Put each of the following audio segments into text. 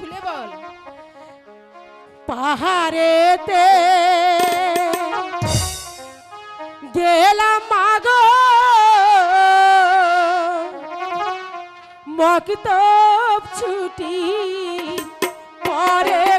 খুলে বল। পাহাড়েতে গেলাম মাগো। মকিতব ছুটি পরে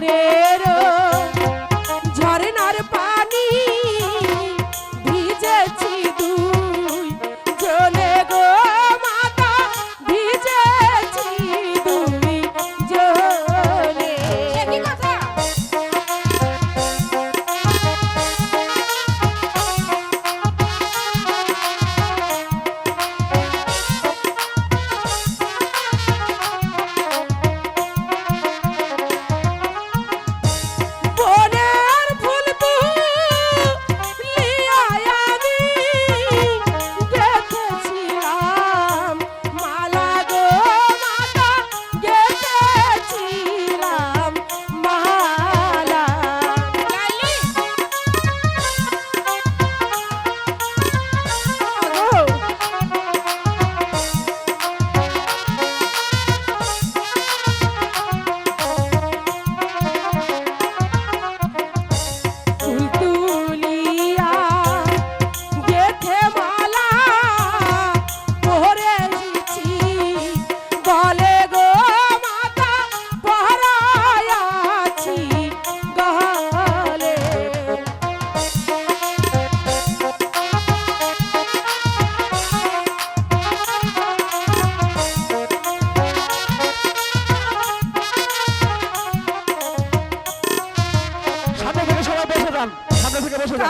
Yeah. গলে গো মাতা পহরায়াছি গলে। সামনে থেকে সবাই বসে যান সামনে থেকে বসে যান।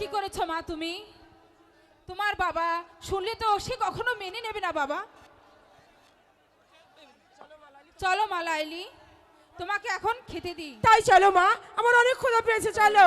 কি করেছ মা তুমি? তোমার বাবা শুনলে তো সে কখনো মেনে নেবে না বাবা। চলো মা লাইলি, তোমাকে এখন খেতে দিই। তাই চলো মা, আমার অনেক ক্ষুধা পেয়েছে, চলো।